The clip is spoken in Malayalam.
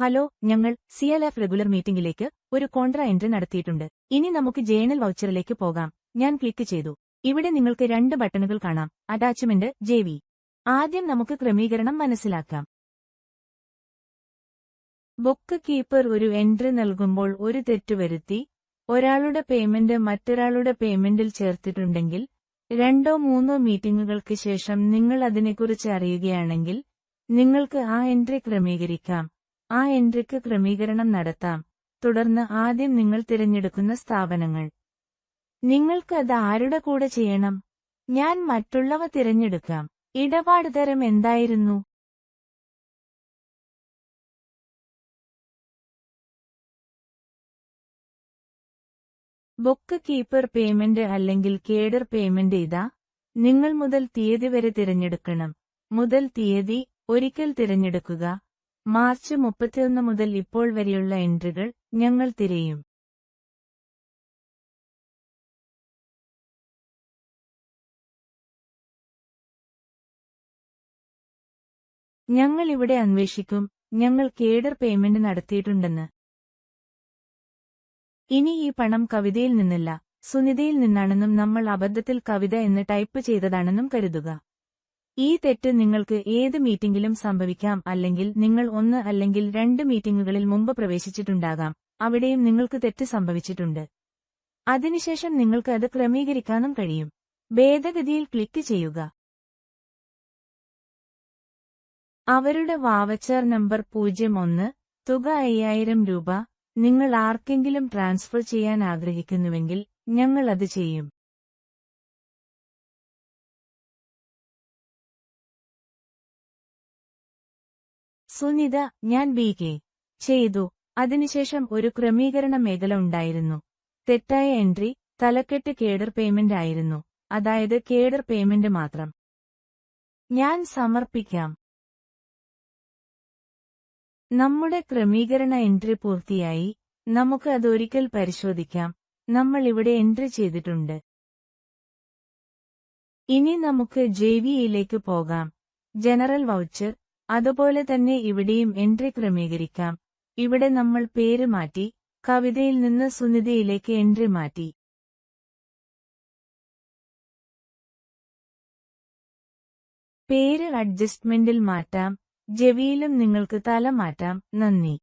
ഹലോ ഞങ്ങൾ സി എൽ എഫ് റെഗുലർ മീറ്റിംഗിലേക്ക് ഒരു കോൺട്ര എൻട്രി നടത്തിയിട്ടുണ്ട്. ഇനി നമുക്ക് ജേണൽ വൗച്ചറിലേക്ക് പോകാം. ഞാൻ ക്ലിക്ക് ചെയ്തു. ഇവിടെ നിങ്ങൾക്ക് രണ്ട് ബട്ടണുകൾ കാണാം. അറ്റാച്ച്മെന്റ് ജെ വി ആദ്യം നമുക്ക് ക്രമീകരണം മനസ്സിലാക്കാം. ബുക്ക് കീപ്പർ ഒരു എൻട്രി നൽകുമ്പോൾ ഒരു തെറ്റ് വരുത്തി ഒരാളുടെ പേയ്മെന്റ് മറ്റൊരാളുടെ പേയ്മെന്റിൽ ചേർത്തിട്ടുണ്ടെങ്കിൽ രണ്ടോ മൂന്നോ മീറ്റിംഗുകൾക്ക് ശേഷം നിങ്ങൾ അതിനെക്കുറിച്ച് അറിയുകയാണെങ്കിൽ നിങ്ങൾക്ക് ആ എൻട്രി ക്രമീകരിക്കാം. ആ എൻട്രിക്ക് ക്രമീകരണം നടത്താം. തുടർന്ന് ആദ്യം നിങ്ങൾ തിരഞ്ഞെടുക്കുന്ന സ്ഥാപനങ്ങൾ. നിങ്ങൾക്ക് അത് ആരുടെ കൂടെ ചെയ്യണം? ഞാൻ മറ്റുള്ളവ തിരഞ്ഞെടുക്കാം. ഇടപാട് തരം എന്തായിരുന്നു? ബുക്ക് കീപ്പർ പേയ്മെന്റ് അല്ലെങ്കിൽ കേഡർ പേയ്മെന്റ് ഇതാ. നിങ്ങൾ മുതൽ തീയതി വരെ തിരഞ്ഞെടുക്കണം. മുതൽ തീയതി ഒരിക്കൽ തിരഞ്ഞെടുക്കുക. മാർച്ച് മുപ്പത്തിയൊന്ന് മുതൽ ഇപ്പോൾ വരെയുള്ള എൻട്രികൾ ഞങ്ങൾ തിരയും. ഞങ്ങൾ ഇവിടെ അന്വേഷിക്കും ഞങ്ങൾ കേഡർ പേയ്മെന്റ് നടത്തിയിട്ടുണ്ടെന്ന്. ഇനി ഈ പണം കവിതയിൽ നിന്നല്ല സുനിതയിൽ നിന്നാണെന്നും നമ്മൾ അബദ്ധത്തിൽ കവിത എന്ന് ടൈപ്പ് ചെയ്തതാണെന്നും കരുതുക. ഈ തെറ്റ് നിങ്ങൾക്ക് ഏത് മീറ്റിംഗിലും സംഭവിക്കാം അല്ലെങ്കിൽ നിങ്ങൾ ഒന്ന് അല്ലെങ്കിൽ രണ്ട് മീറ്റിംഗുകളിൽ മുമ്പ് പ്രവേശിച്ചിട്ടുണ്ടാകാം. അവിടെയും നിങ്ങൾക്ക് തെറ്റ് സംഭവിച്ചിട്ടുണ്ട്. അതിനുശേഷം നിങ്ങൾക്ക് അത് ക്രമീകരിക്കാനും കഴിയും. ഭേദഗതിയിൽ ക്ലിക്ക് ചെയ്യുക. അവരുടെ വാവച്ചർ നമ്പർ പൂജ്യം ഒന്ന് തുക അയ്യായിരം രൂപ. നിങ്ങൾ ആർക്കെങ്കിലും ട്രാൻസ്ഫർ ചെയ്യാൻ ആഗ്രഹിക്കുന്നുവെങ്കിൽ ഞങ്ങൾ അത് ചെയ്യും. സുനിത ഞാൻ ബി കെ ചെയ്തു. അതിനുശേഷം ഒരു ക്രമീകരണ മേഖല ഉണ്ടായിരുന്നു. തെറ്റായ എൻട്രി തലക്കെട്ട് കേഡർ പേയ്മെന്റ് ആയിരുന്നു. അതായത് കേഡർ പേയ്മെന്റ് മാത്രം. ഞാൻ സമർപ്പിക്കാം. നമ്മുടെ ക്രമീകരണ എൻട്രി പൂർത്തിയായി. നമുക്ക് അത് ഒരിക്കൽ പരിശോധിക്കാം. നമ്മൾ ഇവിടെ എൻട്രി ചെയ്തിട്ടുണ്ട്. ഇനി നമുക്ക് ജെ വിയിലേക്ക് പോകാം. ജനറൽ വൗച്ചർ അതുപോലെ തന്നെ ഇവിടെയും എൻട്രി ക്രമീകരിക്കാം. ഇവിടെ നമ്മൾ പേര് മാറ്റി കവിതയിൽ നിന്ന് സുനിതയിലേക്ക് എൻട്രി മാറ്റി. പേര് അഡ്ജസ്റ്റ്മെന്റിൽ മാറ്റാം ജവിയിലും നിങ്ങൾക്ക് തല മാറ്റാം. നന്ദി.